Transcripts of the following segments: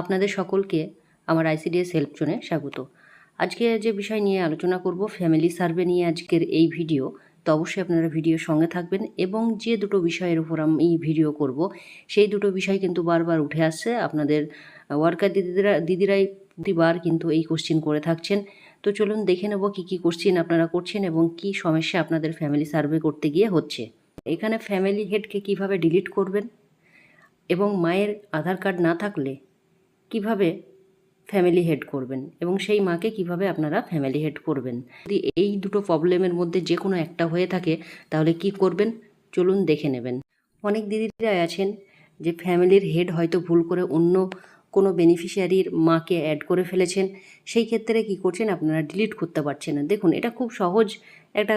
আপনাদের সকলকে আমার আইসিডিএস হেল্প জোনে স্বাগত। আজকে যে বিষয় নিয়ে আলোচনা করব ফ্যামিলি সার্ভে নিয়ে আজকের এই ভিডিও তো অবশ্যই আপনারা ভিডিওর সঙ্গে থাকবেন এবং যে দুটো বিষয়ের উপর আমি ভিডিও করব, সেই দুটো বিষয় কিন্তু বারবার উঠে আসছে। আপনাদের ওয়ার্কার দিদিরা, দিদিরাই প্রতিবার কিন্তু এই কোশ্চিন করে থাকছেন। তো চলুন দেখে নেব কী কী কোশ্চিন আপনারা করছেন এবং কী সমস্যা আপনাদের ফ্যামিলি সার্ভে করতে গিয়ে হচ্ছে। এখানে ফ্যামিলি হেডকে কীভাবে ডিলিট করবেন এবং মায়ের আধার কার্ড না থাকলে কীভাবে ফ্যামিলি হেড করবেন এবং সেই মাকে কীভাবে আপনারা ফ্যামিলি হেড করবেন? যদি এই দুটো প্রবলেমের মধ্যে যে কোনো একটা হয়ে থাকে, তাহলে কি করবেন? চলুন দেখে নেবেন। অনেক দিদিরা আছেন যে ফ্যামিলির হেড হয়তো ভুল করে অন্য কোনো বেনিফিশিয়ারির মাকে অ্যাড করে ফেলেছেন। সেই ক্ষেত্রে কি করছেন? আপনারা ডিলিট করতে পারছেন না। দেখুন, এটা খুব সহজ একটা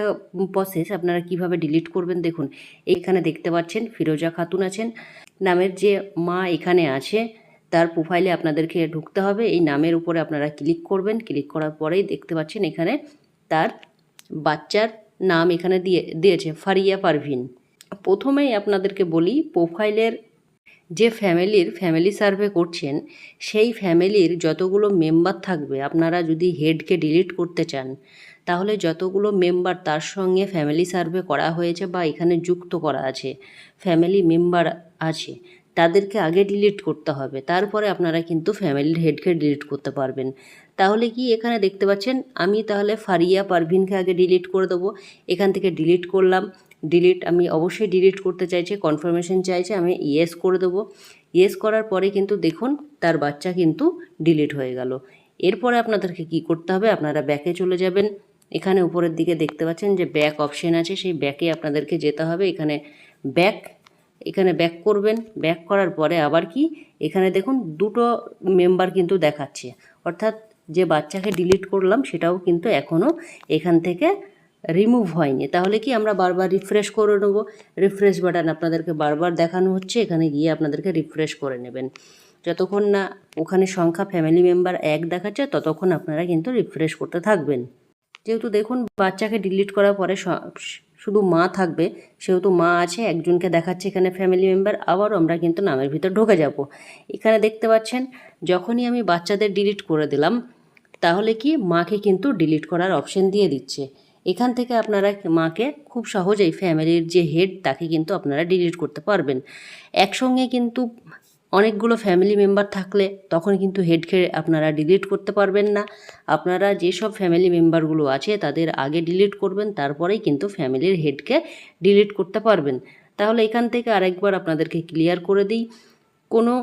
প্রসেস আপনারা কীভাবে ডিলিট করবেন? দেখুন, এখানে দেখতে পাচ্ছেন ফিরোজা খাতুন আছেন। নামের যে মা এখানে আছে তার প্রোফাইলে আপনাদেরকে ঢুকতে হবে। এই নামের উপরে আপনারা ক্লিক করবেন। ক্লিক করার পরেই দেখতে পাচ্ছেন এখানে তার বাচ্চার নাম এখানে দিয়ে, দিয়েছে ফারিয়া পারভিন। প্রথমেই আপনাদেরকে বলি প্রোফাইলের যে ফ্যামিলির ফ্যামিলি সার্ভে করছেন, সেই ফ্যামিলির যতগুলো মেম্বার থাকবে, আপনারা যদি হেডকে ডিলিট করতে চান, তাহলে যতগুলো মেম্বার তার সঙ্গে ফ্যামিলি সার্ভে করা হয়েছে বা এখানে যুক্ত করা আছে ফ্যামিলি মেম্বার আছে তাদেরকে আগে ডিলিট করতে হবে। তারপরে আপনারা কিন্তু ফ্যামিলির হেডকে ডিলিট করতে পারবেন। তাহলে কি এখানে দেখতে পাচ্ছেন? আমি তাহলে ফারিয়া পারভিনকে আগে ডিলিট করে দেবো। এখান থেকে ডিলিট করলাম। ডিলিট আমি অবশ্যই ডিলিট করতে চাইছি কনফার্মেশন চাইছে, আমি ইয়েস করে দেবো। ইয়েস করার পরে কিন্তু দেখুন, তার বাচ্চা কিন্তু ডিলিট হয়ে গেল। এরপরে আপনাদেরকে কি করতে হবে? আপনারা ব্যাকে চলে যাবেন। এখানে উপরের দিকে দেখতে পাচ্ছেন যে ব্যাক অপশন আছে। সেই ব্যাকে আপনাদেরকে যেতে হবে। এখানে ব্যাক এখানে ব্যাক করবেন। ব্যাক করার পরে আবার কি? এখানে দেখুন দুটো মেম্বার কিন্তু দেখাচ্ছে। অর্থাৎ যে বাচ্চাকে ডিলিট করলাম সেটাও কিন্তু এখনও এখান থেকে রিমুভ হয়নি। তাহলে কি আমরা বারবার রিফ্রেশ করে নেব? রিফ্রেশ বাটন আপনাদেরকে বারবার দেখানো হচ্ছে। এখানে গিয়ে আপনাদেরকে রিফ্রেশ করে নেবেন। যতক্ষণ না ওখানে সংখ্যা ফ্যামিলি মেম্বার এক দেখাচ্ছে, ততক্ষণ আপনারা কিন্তু রিফ্রেশ করতে থাকবেন। যেহেতু দেখুন বাচ্চাকে ডিলিট করার পরে শুধু মা থাকবে, সেহেতু মা আছে, একজনকে দেখাচ্ছে এখানে ফ্যামিলি মেম্বার আবারও আমরা কিন্তু নামের ভিতর ঢুকে যাব। এখানে দেখতে পাচ্ছেন, যখনই আমি বাচ্চাদের ডিলিট করে দিলাম, তাহলে কি মাকে কিন্তু ডিলিট করার অপশন দিয়ে দিচ্ছে। এখান থেকে আপনারা মাকে খুব সহজেই ফ্যামিলির যে হেড তাকে কিন্তু আপনারা ডিলিট করতে পারবেন। একসঙ্গে কিন্তু অনেকগুলো ফ্যামিলি মেম্বার থাকলে তখন কিন্তু হেডকে আপনারা ডিলিট করতে পারবেন না। আপনারা যেসব ফ্যামিলি মেম্বারগুলো আছে, তাদের আগে ডিলিট করবেন, তারপরেই কিন্তু ফ্যামিলির হেডকে ডিলিট করতে পারবেন। তাহলে এখান থেকে আরেকবার আপনাদেরকে ক্লিয়ার করে দিই। কোনো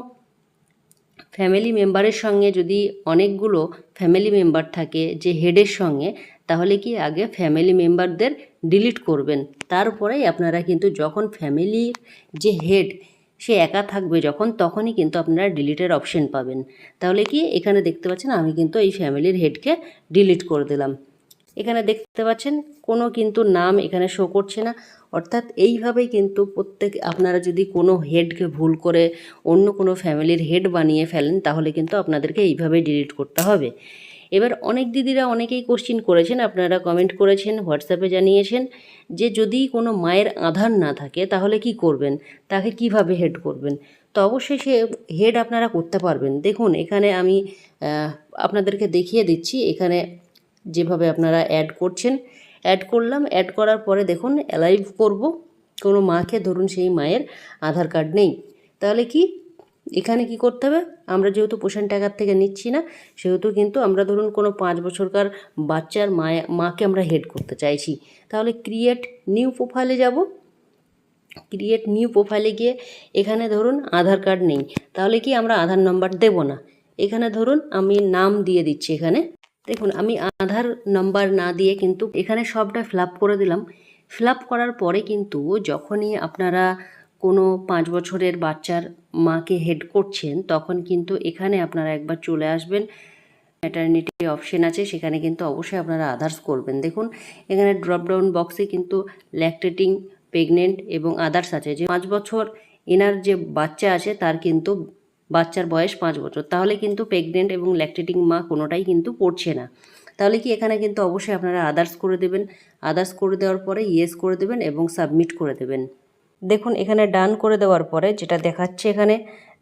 ফ্যামিলি মেম্বারের সঙ্গে যদি অনেকগুলো ফ্যামিলি মেম্বার থাকে যে হেডের সঙ্গে, তাহলে কি আগে ফ্যামিলি মেম্বারদের ডিলিট করবেন। তারপরেই আপনারা কিন্তু যখন ফ্যামিলির যে হেড সে একা থাকবে যখন, তখনই কিন্তু আপনারা ডিলিটের অপশন পাবেন। তাহলে কি? এখানে দেখতে পাচ্ছেন, আমি কিন্তু এই ফ্যামিলির হেডকে ডিলিট করে দিলাম। এখানে দেখতে পাচ্ছেন, কোনো কিন্তু নাম এখানে শো করছে না। অর্থাৎ এইভাবেই কিন্তু প্রত্যেক, আপনারা যদি কোনো হেডকে ভুল করে অন্য কোনো ফ্যামিলির হেড বানিয়ে ফেলেন, তাহলে কিন্তু আপনাদেরকে এইভাবেই ডিলিট করতে হবে। এবার অনেক দিদিরা অনেকেই কোশ্চিন করেছেন, আপনারা কমেন্ট করেছেন হোয়াটসঅ্যাপে জানিয়েছেন যে যদি কোনো মায়ের আধার না থাকে তাহলে কি করবেন? তাকে কীভাবে হেড করবেন? তো অবশ্যই সে হেড আপনারা করতে পারবেন। দেখুন, এখানে আমি আপনাদেরকে দেখিয়ে দিচ্ছি, এখানে যেভাবে আপনারা অ্যাড করছেন। অ্যাড করলাম অ্যাড করার পরে দেখুন অ্যালাইভ করব। কোনো মাকে ধরুন সেই মায়ের আধার কার্ড নেই। তাহলে কি? এখানে কি করতে হবে? আমরা যেহেতু পোষণ টাকার থেকে নিচ্ছি না, সেহেতু কিন্তু আমরা ধরুন কোনো পাঁচ বছরকার বাচ্চার মায়া, মাকে আমরা হেড করতে চাইছি। তাহলে ক্রিয়েট নিউ প্রোফাইলে যাব। ক্রিয়েট নিউ প্রোফাইলে গিয়ে এখানে ধরুন আধার কার্ড নেই। তাহলে কি আমরা আধার নম্বর দেব না? এখানে ধরুন আমি নাম দিয়ে দিচ্ছি এখানে। দেখুন, আমি আধার নাম্বার না দিয়ে কিন্তু এখানে সবটা ফিল করে দিলাম। ফিল করার পরে কিন্তু যখনই আপনারা কোনো পাঁচ বছরের বাচ্চার মাকে হেড করছেন, তখন কিন্তু এখানে আপনারা একবার চলে আসবেন। ম্যাটার্নিটি অপশন আছে, সেখানে কিন্তু অবশ্যই আপনারা আদার্স করবেন। দেখুন, এখানে ড্রপডাউন বক্সে কিন্তু ল্যাকটেটিং প্রেগনেন্ট এবং আদার্স আছে। যে পাঁচ বছর এনার যে বাচ্চা আছে, তার কিন্তু বাচ্চার বয়স পাঁচ বছর। তাহলে কিন্তু প্রেগনেন্ট এবং ল্যাকটেটিং মা কোনোটাই কিন্তু পড়ছে না। তাহলে কি এখানে কিন্তু অবশ্যই আপনারা আদার্স করে দেবেন। আদার্স করে দেওয়ার পরে ইয়েস করে দেবেন এবং সাবমিট করে দেবেন। দেখুন, এখানে ডান করে দেওয়ার পরে যেটা দেখাচ্ছে এখানে,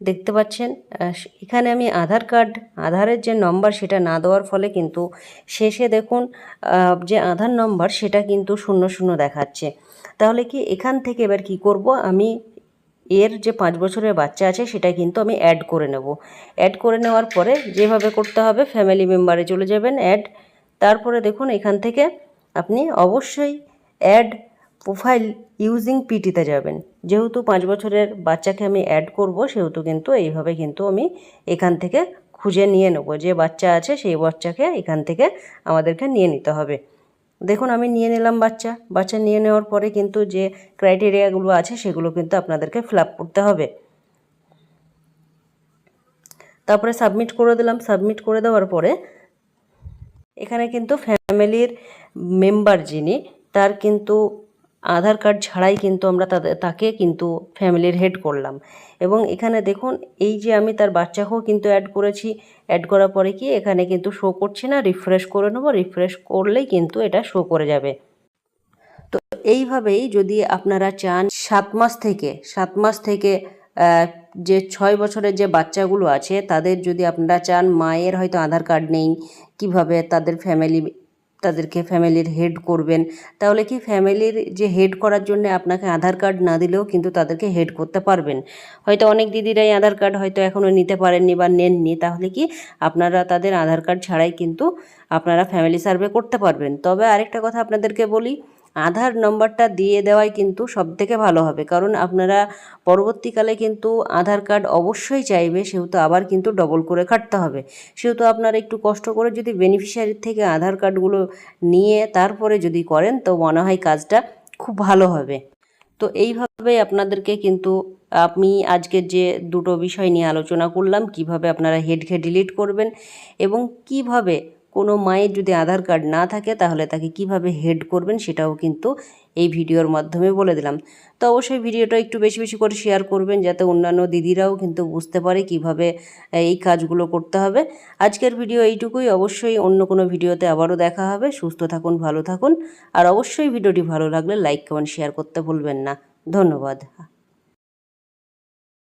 দেখতে পাচ্ছেন এখানে আমি আধার কার্ড, আধারের যে নম্বর সেটা না দেওয়ার ফলে কিন্তু শেষে দেখুন যে আধার নম্বর সেটা কিন্তু শূন্য শূন্য দেখাচ্ছে। তাহলে কি এখান থেকে এবার কি করব? আমি এর যে পাঁচ বছরের বাচ্চা আছে সেটা কিন্তু আমি অ্যাড করে নেব। অ্যাড করে নেওয়ার পরে যেভাবে করতে হবে ফ্যামিলি মেম্বারে চলে যাবেন অ্যাড তারপরে দেখুন, এখান থেকে আপনি অবশ্যই অ্যাড প্রোফাইল ইউজিং পিটিতে যাবেন। যেহেতু পাঁচ বছরের বাচ্চাকে আমি অ্যাড করব, সেহেতু কিন্তু এইভাবে কিন্তু আমি এখান থেকে খুঁজে নিয়ে নেব। যে বাচ্চা আছে, সেই বাচ্চাকে এখান থেকে আমাদেরকে নিয়ে নিতে হবে। দেখুন, আমি নিয়ে নিলাম বাচ্চা। বাচ্চা নিয়ে নেওয়ার পরে কিন্তু যে ক্রাইটেরিয়াগুলো আছে, সেগুলো কিন্তু আপনাদেরকে ফিল করতে হবে। তারপরে সাবমিট করে দিলাম। সাবমিট করে দেওয়ার পরে এখানে কিন্তু ফ্যামিলির মেম্বার যিনি, তার কিন্তু আধার কার্ড ছাড়াই কিন্তু আমরা তাকে কিন্তু ফ্যামিলির হেড করলাম। এবং এখানে দেখুন, এই যে আমি তার বাচ্চাকেও কিন্তু অ্যাড করেছি অ্যাড করার পরে কি এখানে কিন্তু শো করছে না রিফ্রেশ করে নেব রিফ্রেশ করলেই কিন্তু এটা শো করে যাবে। তো এইভাবেই যদি আপনারা চান, সাত মাস থেকে, সাত মাস থেকে যে ছয় বছরের যে বাচ্চাগুলো আছে, তাদের যদি আপনারা চান, মায়ের হয়তো আধার কার্ড নেই, কীভাবে তাদের ফ্যামিলি তাদেরকে ফ্যামিলির হেড করবেন। তাহলে কি ফ্যামিলির যে হেড করার জন্য আপনাকে আধার কার্ড না দিলেও কিন্তু তাদেরকে হেড করতে পারবেন। হয়তো অনেক দিদিরাই আধার কার্ড হয়তো এখনও নিতে পারেননি বা নেননি। তাহলে কি আপনারা তাদের আধার কার্ড ছাড়াই কিন্তু আপনারা ফ্যামিলি সার্ভে করতে পারবেন। তবে আরেকটা কথা আপনাদেরকে বলি আধার নম্বরটা দিয়ে দেওয়াই কিন্তু সব থেকে ভালো হবে। কারণ আপনারা পরবর্তীকালে কিন্তু আধার কার্ড অবশ্যই চাইবে, সেহেতু আবার কিন্তু ডবল করে কাটতে হবে। সেহেতু আপনারা একটু কষ্ট করে যদি বেনিফিশিয়ারির থেকে আধার কার্ডগুলো নিয়ে তারপরে যদি করেন, তো মনে হয় কাজটা খুব ভালো হবে। তো এইভাবে আপনাদেরকে কিন্তু আমি আজকের যে দুটো বিষয় নিয়ে আলোচনা করলাম, কীভাবে আপনারা হেডকে ডিলিট করবেন এবং কীভাবে কোনো মায়ের যদি আধার কার্ড না থাকে, তাহলে তাকে কীভাবে হেড করবেন সেটাও কিন্তু এই ভিডিওর মাধ্যমে বলে দিলাম। তো অবশ্যই ভিডিওটা একটু বেশি বেশি করে শেয়ার করবেন, যাতে অন্যান্য দিদিরাও কিন্তু বুঝতে পারে কীভাবে এই কাজগুলো করতে হবে। আজকের ভিডিও এইটুকুই। অবশ্যই অন্য কোনো ভিডিওতে আবারও দেখা হবে। সুস্থ থাকুন, ভালো থাকুন। আর অবশ্যই ভিডিওটি ভালো লাগলে লাইক কমেন্ট শেয়ার করতে ভুলবেন না। ধন্যবাদ।